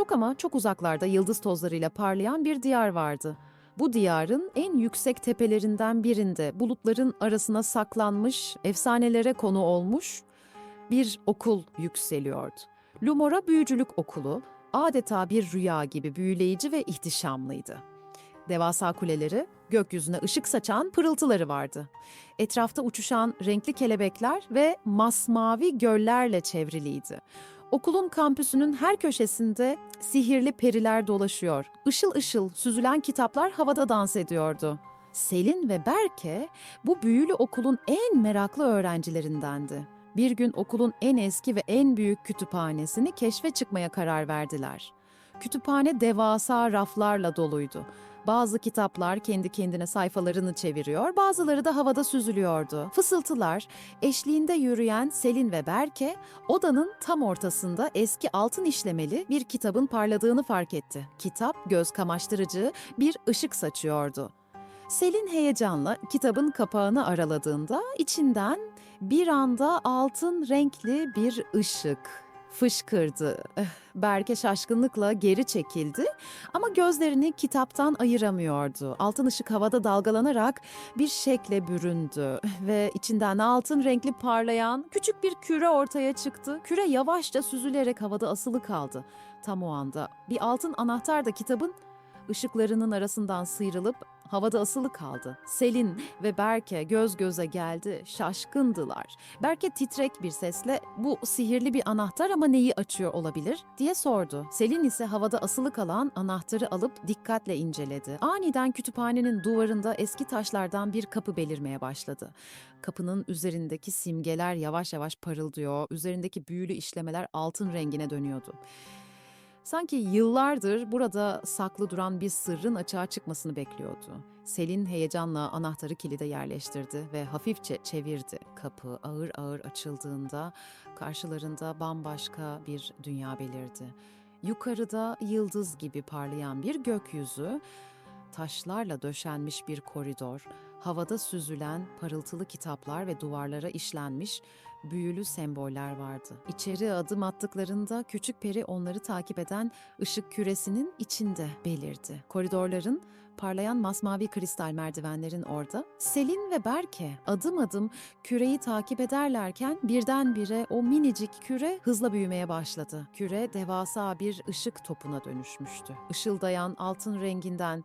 Çok ama çok uzaklarda yıldız tozlarıyla parlayan bir diyar vardı. Bu diyarın en yüksek tepelerinden birinde bulutların arasına saklanmış, efsanelere konu olmuş bir okul yükseliyordu. Lumora Büyücülük Okulu adeta bir rüya gibi büyüleyici ve ihtişamlıydı. Devasa kuleleri, gökyüzüne ışık saçan pırıltıları vardı. Etrafta uçuşan renkli kelebekler ve masmavi göllerle çevriliydi. Okulun kampüsünün her köşesinde sihirli periler dolaşıyor. Işıl ışıl süzülen kitaplar havada dans ediyordu. Selin ve Berke bu büyülü okulun en meraklı öğrencilerindendi. Bir gün okulun en eski ve en büyük kütüphanesini keşfe çıkmaya karar verdiler. Kütüphane devasa raflarla doluydu. Bazı kitaplar kendi kendine sayfalarını çeviriyor, bazıları da havada süzülüyordu. Fısıltılar, eşliğinde yürüyen Selin ve Berke, odanın tam ortasında eski altın işlemeli bir kitabın parladığını fark etti. Kitap göz kamaştırıcı bir ışık saçıyordu. Selin heyecanla kitabın kapağını araladığında içinden bir anda altın renkli bir ışık fışkırdı. Eh, Berke şaşkınlıkla geri çekildi ama gözlerini kitaptan ayıramıyordu. Altın ışık havada dalgalanarak bir şekle büründü ve içinden altın renkli parlayan küçük bir küre ortaya çıktı. Küre yavaşça süzülerek havada asılı kaldı. Tam o anda bir altın anahtar da kitabın ışıklarının arasından sıyrılıp havada asılı kaldı. Selin ve Berke göz göze geldi, şaşkındılar. Berke titrek bir sesle bu sihirli bir anahtar ama neyi açıyor olabilir diye sordu. Selin ise havada asılı kalan anahtarı alıp dikkatle inceledi. Aniden kütüphanenin duvarında eski taşlardan bir kapı belirmeye başladı. Kapının üzerindeki simgeler yavaş yavaş parıldıyor, üzerindeki büyülü işlemeler altın rengine dönüyordu. Sanki yıllardır burada saklı duran bir sırrın açığa çıkmasını bekliyordu. Selin heyecanla anahtarı kilide yerleştirdi ve hafifçe çevirdi. Kapı ağır ağır açıldığında karşılarında bambaşka bir dünya belirdi. Yukarıda yıldız gibi parlayan bir gökyüzü, taşlarla döşenmiş bir koridor, havada süzülen parıltılı kitaplar ve duvarlara işlenmiş büyülü semboller vardı. İçeri adım attıklarında küçük peri onları takip eden ışık küresinin içinde belirdi. Koridorların parlayan masmavi kristal merdivenlerin orada. Selin ve Berke adım adım küreyi takip ederlerken birdenbire o minicik küre hızla büyümeye başladı. Küre devasa bir ışık topuna dönüşmüştü. Işıldayan altın renginden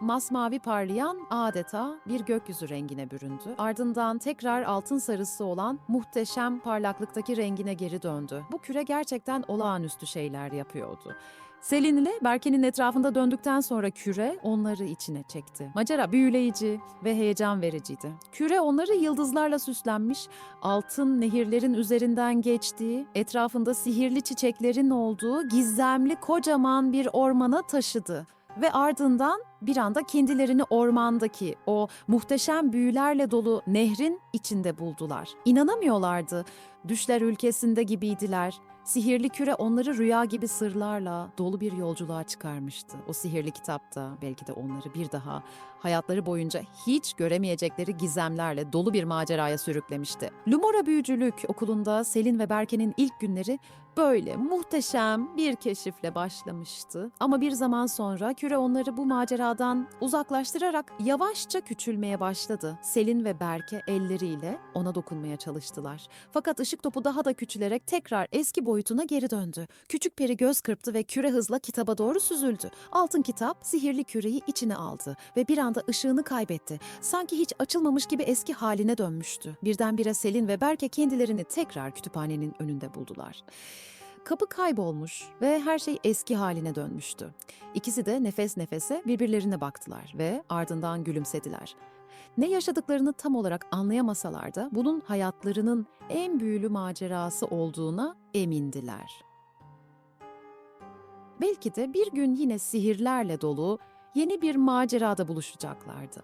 masmavi parlayan adeta bir gökyüzü rengine büründü. Ardından tekrar altın sarısı olan muhteşem parlaklıktaki rengine geri döndü. Bu küre gerçekten olağanüstü şeyler yapıyordu. Selin ile Berke'nin etrafında döndükten sonra küre onları içine çekti. Macera büyüleyici ve heyecan vericiydi. Küre onları yıldızlarla süslenmiş, altın nehirlerin üzerinden geçtiği, etrafında sihirli çiçeklerin olduğu gizemli kocaman bir ormana taşıdı ve ardından bir anda kendilerini ormandaki o muhteşem büyülerle dolu nehrin içinde buldular. İnanamıyorlardı. Düşler ülkesinde gibiydiler. Sihirli küre onları rüya gibi sırlarla dolu bir yolculuğa çıkarmıştı. O sihirli kitapta belki de onları bir daha hayatları boyunca hiç göremeyecekleri gizemlerle dolu bir maceraya sürüklemişti. Lumora Büyücülük Okulu'nda Selin ve Berke'nin ilk günleri böyle muhteşem bir keşifle başlamıştı. Ama bir zaman sonra küre onları bu maceradan uzaklaştırarak yavaşça küçülmeye başladı. Selin ve Berke elleriyle ona dokunmaya çalıştılar. Fakat ışık topu daha da küçülerek tekrar eski boyutuna geri döndü. Küçük peri göz kırptı ve küre hızla kitaba doğru süzüldü. Altın kitap sihirli küreyi içine aldı ve bir anda ışığını kaybetti. Sanki hiç açılmamış gibi eski haline dönmüştü. Birdenbire Selin ve Berke kendilerini tekrar kütüphanenin önünde buldular. Kapı kaybolmuş ve her şey eski haline dönmüştü. İkisi de nefes nefese birbirlerine baktılar ve ardından gülümsediler. Ne yaşadıklarını tam olarak anlayamasalar da bunun hayatlarının en büyülü macerası olduğuna emindiler. Belki de bir gün yine sihirlerle dolu yeni bir macerada buluşacaklardı.